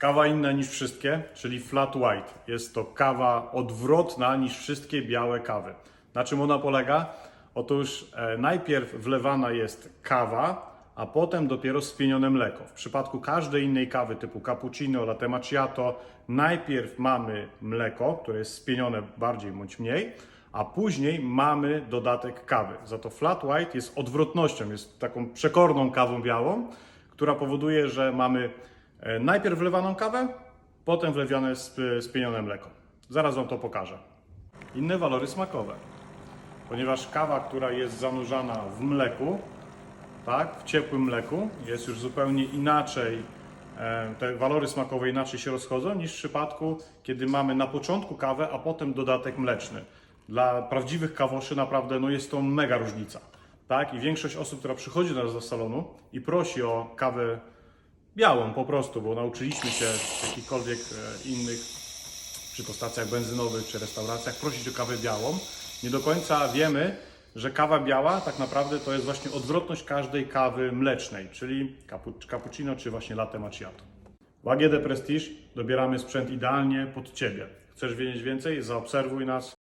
Kawa inna niż wszystkie, czyli flat white. Jest to kawa odwrotna niż wszystkie białe kawy. Na czym ona polega? Otóż e, najpierw wlewana jest kawa, a potem dopiero spienione mleko. W przypadku każdej innej kawy typu cappuccino, latte macchiato, najpierw mamy mleko, które jest spienione bardziej bądź mniej, a później mamy dodatek kawy. Za to flat white jest odwrotnością, jest taką przekorną kawą białą, która powoduje, że mamy najpierw wlewaną kawę, potem wlewane sp- spienione mleko. Zaraz Wam to pokażę. Inne walory smakowe. Ponieważ kawa, która jest zanurzana w mleku, tak, w ciepłym mleku, jest już zupełnie inaczej, e, te walory smakowe inaczej się rozchodzą niż w przypadku, kiedy mamy na początku kawę, a potem dodatek mleczny. Dla prawdziwych kawoszy naprawdę no, jest to mega różnica. Tak? I większość osób, która przychodzi do nas do salonu i prosi o kawę białą po prostu, bo nauczyliśmy się w jakichkolwiek e, innych czy to stacjach benzynowych, czy restauracjach, prosić o kawę białą. Nie do końca wiemy, że kawa biała tak naprawdę to jest właśnie odwrotność każdej kawy mlecznej, czyli cappuccino, czy właśnie latte macchiato. W AGD Prestige dobieramy sprzęt idealnie pod Ciebie. Chcesz wiedzieć więcej? Zaobserwuj nas.